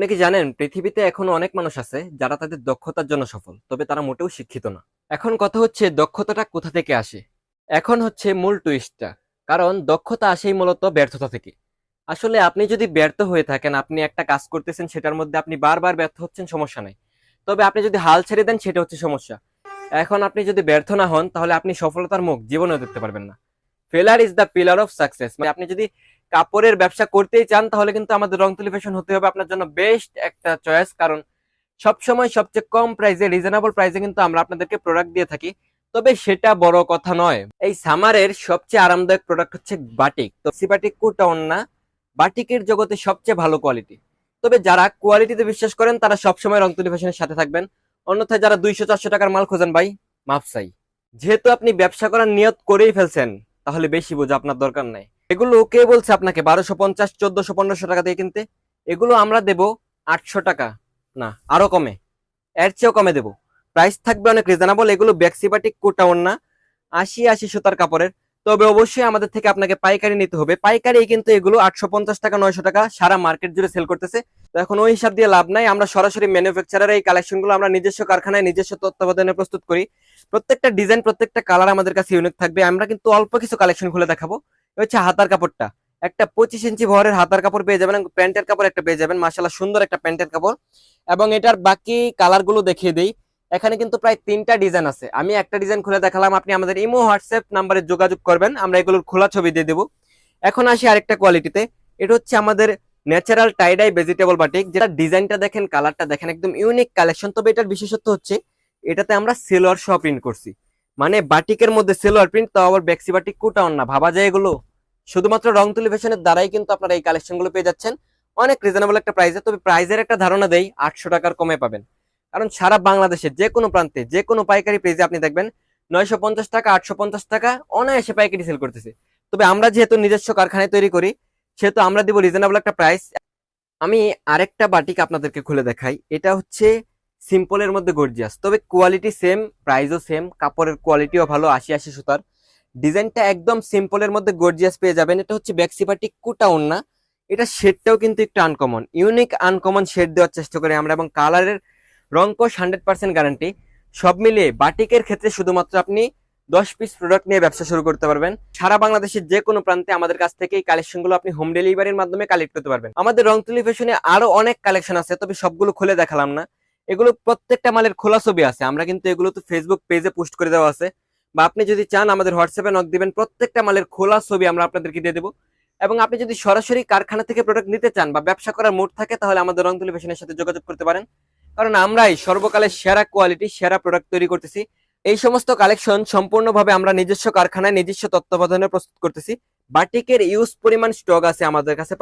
আপনি কি জানেন, পৃথিবীতে এখনও অনেক মানুষ আছে যারা তাদের দক্ষতার জন্য সফল, তবে তারা মোটেও শিক্ষিত না। এখন কথা হচ্ছে, দক্ষতাটা কোথা থেকে আসে? এখন হচ্ছে মূল টুইস্টটা কারণ দক্ষতা আসেই মূলত ব্যর্থতা থেকে। আসলে আপনি যদি ব্যর্থ হয়ে থাকেন, আপনি একটা কাজ করতেছেন, সেটার মধ্যে আপনি বারবার ব্যর্থ হচ্ছেন, সমস্যা নাই। তবে আপনি যদি হাল ছেড়ে দেন, সেটা হচ্ছে সমস্যা। এখন আপনি যদি ব্যর্থ না হন, তাহলে আপনি সফলতার মুখ জীবনেও দেখতে পারবেন না। Failure is the pillar of success মানে আপনি যদি কাপড়ের ব্যবসা করতেই চান, তাহলে কিন্তু আমাদের রং টেলিভিশন হতে হবে আপনার জন্য বেস্ট একটা চয়েস কারণ সবসময় সবচেয়ে কম প্রাইসে রিজনেবল প্রাইসে কিন্তু আমরা আপনাদেরকে প্রোডাক্ট দিয়ে থাকি। তবে সেটা বড় কথা নয়। এই সামারের সবচেয়ে আরামদায়ক প্রোডাক্ট হচ্ছে বাটিক তো সিবাটিক কোটা না, বাটিকের জগতে সবচেয়ে ভালো কোয়ালিটি তবে যারা কোয়ালিটিতে বিশ্বাস করেন, তারা সবসময় রং টেলিভিশনের সাথে থাকবেন। অন্যথায় যারা দুইশো চারশো টাকার মাল খোঁজেন ভাই মাপসাই যেহেতু আপনি ব্যবসা করার নিয়ত করেই ফেলছেন। তাহলে বেশি বোঝা আপনার দরকার নাই। এগুলো কে বলছে আপনাকে? বারোশো পঞ্চাশ, চোদ্দশো, পনেরোশো টাকা দিয়ে কিনতে? এগুলো আমরা দেব আটশো টাকা। না, আরও কমে। এর চেয়েও কমে দেব। প্রাইস থাকবে অনেক রিজনেবল এগুলো ব্যাক্সিবাটিক কোটাউন না। আশি আশি সুতার কাপড়ের। তবে অবশ্যই আমাদের থেকে আপনাকে পাইকারি নিতে হবে। পাইকারি কিন্তু এগুলো আটশো পঞ্চাশ টাকা, নয়শো টাকা সারা মার্কেট জুড়ে সেল করতেছে। তো এখন ওই হিসাব দিয়ে লাভ নাই। আমরা সরাসরি ম্যানুফ্যাকচারের এই কালেকশনগুলো আমরা নিজস্ব কারখানায়, নিজস্ব তত্ত্বাবধানে প্রস্তুত করি। প্রত্যেকটা ডিজাইন প্রত্যেকটা কালার আমাদের কাছে ইউনিক থাকবে। আমরা কিন্তু অল্প কিছু কালেকশন খুলে দেখাবো। হচ্ছে হাতার কাপড়টা। একটা পঁচিশ ইঞ্চি ভরের হাতার কাপড় পেয়ে যাবেন, প্যান্টের কাপড় একটা পেয়ে যাবেন। মাসাল্লাহ সুন্দর একটা প্যান্টের কাপড়। এবং এটার বাকি কালারগুলো দেখিয়ে দিই। এখানে কিন্তু প্রায় তিনটা ডিজাইন আছে। আমি একটা ডিজাইন খুলে দেখালাম, আপনি আমাদের ইমো, হোয়াটসঅ্যাপ নাম্বারে যোগাযোগ করবেন, আমরা এগুলোর খোলা ছবি দিয়ে দেবো। এখন আসি আরেকটা কোয়ালিটিতে এটা হচ্ছে আমাদের ন্যাচারাল টাইডাই ভেজিটেবল বাটিক যেটা ডিজাইনটা দেখেন কালারটা দেখেন, একদম ইউনিক কালেকশন তবে এটার বিশেষত্ব হচ্ছে, এটাতে আমরা সেলোয়ার সহ প্রিন্ট করছি। মানে বাটিকের মধ্যে সেলোয়ার প্রিন্ট তো আবার ব্যাক্সি বাটিক কোটাও না। ভাবা যায় এগুলো? শুধুমাত্র রং টেলিভিশনের দ্বারাই কিন্তু আপনারা এই কালেকশনগুলো পেয়ে যাচ্ছেন। অনেক রিজনেবল একটা প্রাইসে তবে প্রাইজের একটা ধারণা দেই, আটশো টাকার কমে পাবেন। কারণ সারা বাংলাদেশের যে কোনো প্রান্তে যে কোনো পাইকারি পেজে আপনি দেখবেন নয়শো পঞ্চাশ টাকা, আটশো পঞ্চাশ টাকা অনায়াসে পাইকারি সেল করতেছে। তবে আমরা যেহেতু নিজস্ব কারখানায় তৈরি করি, সেহেতু আমরা দিব রিজনেবল একটা প্রাইস আমি আরেকটা বাটিক আপনাদেরকে খুলে দেখাই। এটা হচ্ছে সিম্পলের মধ্যে গর্জিয়াস তবে কোয়ালিটি সেম প্রাইসও সেম কাপড়ের কোয়ালিটিও ভালো, আশি আশি সুতার। ডিজাইনটা একদম সিম্পলের মধ্যে গর্জিয়াস পেয়ে যাবেন। এটা হচ্ছে ব্যাক্সিপাটি কুটা না। এটা শেডটাও কিন্তু একটু আনকমন ইউনিক আনকমন শেড দেওয়ার চেষ্টা করি আমরা এবং কালারের রং কোশ হান্ড্রেড পার্সেন্ট গ্যারান্টি সব মিলিয়ে বাটিকের ক্ষেত্রে শুধুমাত্র আপনি দশ পিস প্রোডাক্ট নিয়ে ব্যবসা শুরু করতে পারবেন। সারা বাংলাদেশের যে কোনো প্রান্তে আমাদের কাছ থেকে এই কালেকশনগুলো আপনি হোম ডেলিভারির মাধ্যমে কালেক্ট করতে পারবেন। আমাদের রং টেলিভিশনে আরও অনেক কালেকশন আছে, তবে সবগুলো খুলে দেখালাম না। এগুলো প্রত্যেকটা মালের খোলা ছবি আছে। আমরা কিন্তু এগুলো তো ফেসবুক পেজে পোস্ট করে দেওয়া আছে। বা আপনি যদি চান আমাদের হোয়াটসঅ্যাপে নক দিবেন, প্রত্যেকটা মালের খোলা ছবি আমরা আপনাদেরকে দিয়ে দেবো। এবং আপনি যদি সরাসরি কারখানা থেকে প্রোডাক্ট নিতে চান বা ব্যবসা করার মোড থাকে, তাহলে আমাদের রং টেলিভিশনের সাথে যোগাযোগ করতে পারেন। কারণ আমরাই সর্বকালের সেরা কোয়ালিটি সেরা প্রোডাক্ট তৈরি করতেছি। এই সমস্ত কালেকশন সম্পূর্ণভাবে আমরা নিজস্ব কারখানায়, নিজস্ব তত্ত্বাবধানে প্রস্তুত করতেছি। বাটিকের ইউজ পরিমাণ স্টক আছে আমাদের কাছে।